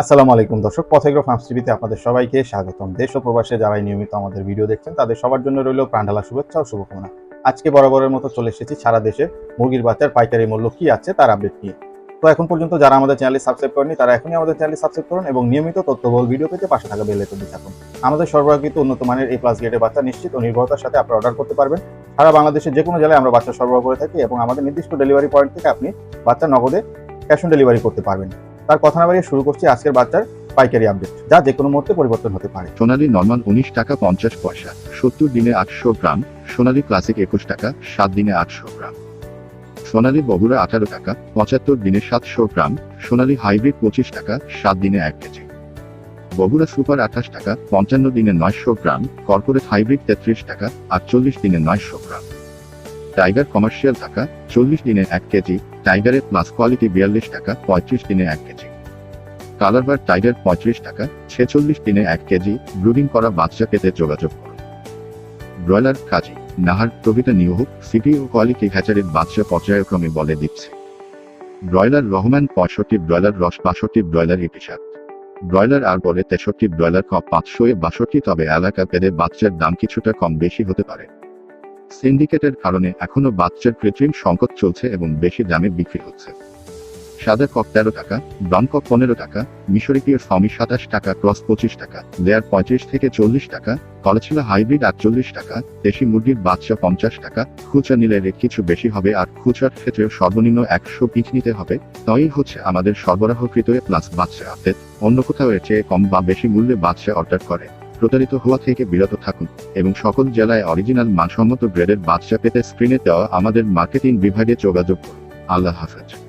আসসালামু আলাইকুম দর্শক পথেগ্রো ফার্মস টিভিতে আপনাদের সবাইকে স্বাগতম। দেশ ও প্রবাসে যারাই নিয়মিত আমাদের ভিডিও দেখছেন, তাদের সবার জন্য রইল প্রাণঢালা শুভেচ্ছা ও শুভকামনা। আজকে বরাবরের মতো চলে এসেছি সারা দেশে মুরগির বাচ্চার পাইকারি মূল্য কি আছে তার আপডেট নিয়ে। তো এখন পর্যন্ত যারা আমাদের চ্যানেলে সাবস্ক্রাইব করেনি তারা এখনই আমাদের চ্যানেলে সাবস্ক্রাইব করুন এবং নিয়মিত তথ্যবহুল ভিডিও পেতে পাশে থাকা বেলে আইকনটি থাকুন আমাদের সরবরাহকৃত উন্নত মানের এই প্লাস গেটের বাচ্চা নিশ্চিত ও নির্ভরতার সাথে আপনারা অর্ডার করতে পারবেন। সারা বাংলাদেশের যে কোনো জেলায় আমরা বাচ্চা সরবরাহ করে থাকি এবং আমাদের নির্দিষ্ট ডেলিভারি পয়েন্ট থেকে আপনি বাচ্চা নগদে ক্যাশ অন ডেলিভারি করতে পারবেন। তার কথা না বাড়িয়ে শুরু করছি আজকের বাচ্চার পাইকারি আপডেট যা যে কোনো মুহূর্তে পরিবর্তন হতে পারে। সোনালী নর্মাল উনিশ টাকা পঞ্চাশ পয়সা, সত্তর দিনে আটশো গ্রাম, সোনালী ক্লাসিক একুশ টাকা, সাত দিনে আটশো গ্রাম। সোনালী বগুড়া আঠারো টাকা, পঁচাত্তর দিনে সাতশো গ্রাম, সোনালী হাইব্রিড পঁচিশ টাকা, সাত দিনে এক কেজি। বগুড়া সুপার আঠাশ টাকা, পঞ্চান্ন দিনে নয়শো গ্রাম কর্পোরেট হাইব্রিড তেত্রিশ টাকা, আটচল্লিশ দিনে নয়শো গ্রাম। টাইগার কমার্শিয়াল টাকা চল্লিশ দিনে এক কেজি টাইগারের প্লাস কোয়ালিটি বিয়াল্লিশ টাকা, পঁয়ত্রিশ দিনে এক কেজি। কালারবার টাইগার পঁয়ত্রিশ টাকা, ছেচল্লিশ দিনে এক কেজি ব্রুডিং করা বাচ্চা পেতে যোগাযোগ করুন। ব্রয়লার কাজী, নাহার প্রভৃতি নিয়োগ সিটি ও কোয়ালিটি হ্যাচারির বাচ্চা পর্যায়ক্রমে বলে দিচ্ছে। ব্রয়লার রহমান, পঁয়ষট্টি ব্রয়লার রস, বাষট্টি ব্রয়লার ইতিসাত ব্রয়লার আর বলে তেষট্টি ব্রয়লার কপ, পাঁচশো বাষট্টি, তবে এলাকা পেলে বাচ্চার দাম কিছুটা কম বেশি হতে পারে। সিন্ডিকেটের কারণে এখনও বাচ্চার কৃত্রিম সংকট চলছে এবং বেশি দামে বিক্রি হচ্ছে। সাদা কক তেরো টাকা, ব্রাউন কক পনেরো টাকা, মিশরি পিওর ফমি সাতাশ টাকা, ক্রস পঁচিশ টাকা লেয়ার পঁয়ত্রিশ থেকে চল্লিশ টাকা, কলেছিলা হাইব্রিড আটচল্লিশ টাকা, দেশি মুরগির বাচ্চা পঞ্চাশ টাকা, খুচরা নিলে রেট কিছু বেশি হবে আর খুচরার ক্ষেত্রেও সর্বনিম্ন একশো পিস নিতে হবে তাই হচ্ছে আমাদের সরবরাহকৃত প্লাস বাচ্চা আপডেট। অন্য কোথাও এর চেয়ে কম বা বেশি মূল্যে বাচ্চা অর্ডার করে। প্রতারিত হওয়া থেকে বিরত থাকুন, এবং সকল জেলায় অরিজিনাল মানসম্মত গ্রেডের বাচ্চা পেতে স্ক্রিনে দেওয়া আমাদের মার্কেটিং বিভাগে যোগাযোগ করুন। আল্লাহ হাফেজ।